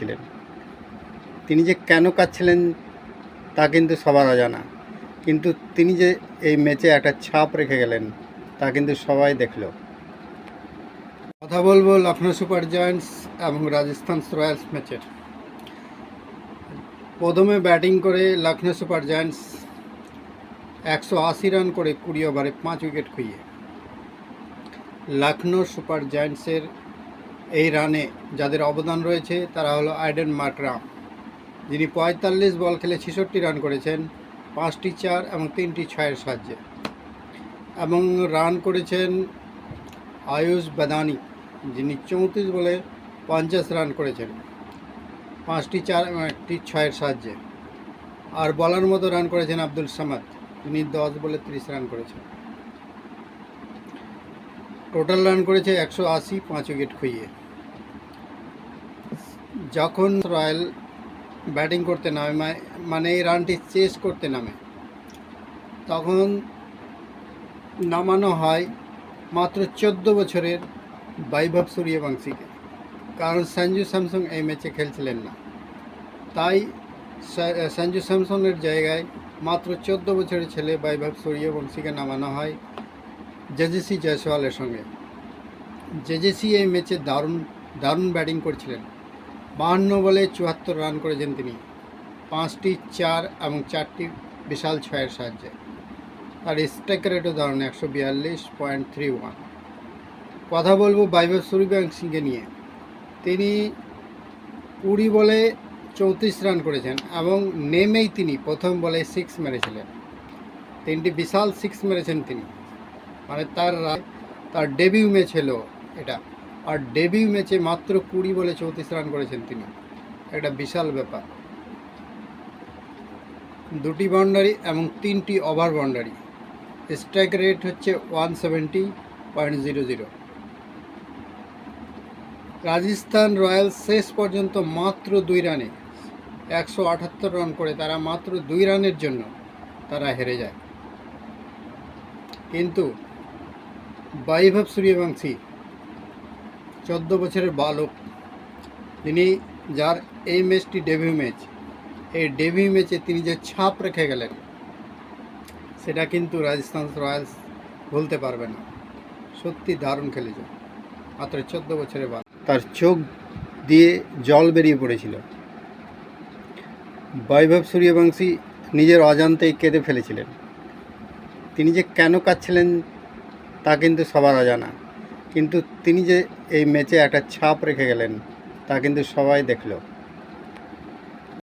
ছিলেন। তিনি যে কেন কাঁদছিলেন তা কিন্তু সবার অজানা। কিন্তু তিনি যে এই ম্যাচে একটা ছাপ রেখে গেলেন, তা কিন্তু সবাই দেখল। কথা বলব লখনৌ সুপার জয়েন্টস এবং রাজস্থান রয়্যালস ম্যাচের। প্রথমে ব্যাটিং করে লখনৌ সুপার জায়ান্টস একশো আশি রান করে কুড়ি ওভারে পাঁচ উইকেট খুইয়ে। লখনৌ সুপার জায়ান্টসের এই রানে যাদের অবদান রয়েছে তারা হলো আইডেন মার্করাম যিনি পঁয়তাল্লিশ বল খেলে ছেষট্টি রান করেছেন, পাঁচটি চার এবং তিনটি ছয়ের সাহায্যে। এবং রান করেছেন আয়ুষ বাদানি, যিনি চৌত্রিশ বলে পঞ্চাশ রান করেছেন, পাঁচটি চার এবং একটি ছয়ের সাহায্যে। আর বলার মতো রান করেছেন আব্দুল সামাদ তিনি দশ বলে ত্রিশ রান করেছেন। টোটাল রান করেছে একশো আশি, পাঁচ উইকেট খুইয়ে যখন রয়্যাল ব্যাটিং করতে নামে মানে এই রানটি চেস করতে নামে, তখন নামানো হয় মাত্র চোদ্দ বছরের বৈভব সূর্যবংশীকে। কারণ সঞ্জু স্যামসং এই ম্যাচে খেলছিলেন না। তাই সঞ্জু স্যামসংয়ের জায়গায় মাত্র চোদ্দ বছরের ছেলে বৈভব সূর্যবংশীকে নামানো হয়। জেজেসি জয়সওয়ালের সঙ্গে। জেজেসি এই ম্যাচে দারুণ দারুণ ব্যাটিং করছিলেন। বাহান্ন বলে চুয়াত্তর রান করেছেন তিনি। পাঁচটি চার এবং চারটি বিশাল ছয়ের সাহায্যে। তার স্ট্রাইক রেটও দারুণ, একশো বিয়াল্লিশ পয়েন্ট থ্রি ওয়ান কথা বলব বৈভব সিংকে নিয়ে। তিনি কুড়ি বলে চৌত্রিশ রান করেছেন এবং নেমেই তিনি প্রথম বলে সিক্স মেরেছিলেন। তিনটি বিশাল সিক্স মেরেছেন তিনি। মানে তার তার ডেবিউ ম্যাচ হলো এটা। আর ডেবিউ ম্যাচে মাত্র কুড়ি বলে চৌত্রিশ রান করেছেন তিনি। একটা বিশাল ব্যাপার। দুটি বাউন্ডারি এবং তিনটি ওভার বাউন্ডারি স্ট্রাইক রেট হচ্ছে one seventy point zero zero Rajasthan Royals শেষ পর্যন্ত মাত্র দুই রানে, একশো আটাত্তর রান করে তারা মাত্র দুই রানের জন্য তারা হেরে যায়। কিন্তু বৈভব সূর্যবংশী চোদ্দ বছরের বালক। তিনি যার এই ম্যাচটি ডেবিউ ম্যাচ এই ডেবিউ ম্যাচে তিনি যে ছাপ রেখে গেলেন, সেটা কিন্তু রাজস্থান রয়্যালস ভুলতে পারবে না। সত্যি দারুণ খেলেছে। মাত্র চোদ্দ বছরের বালক। তার চোখ দিয়ে জল বেরিয়ে পড়েছিল। বৈভব সূর্যবংশী নিজের অজান্তেই কেঁদে ফেলেছিলেন। তিনি যে কেন কাঁদছিলেন তা কিন্তু সবার অজানা। কিন্তু তিনি যে এই ম্যাচে একটা ছাপ রেখে গেলেন, তা কিন্তু সবাই দেখল।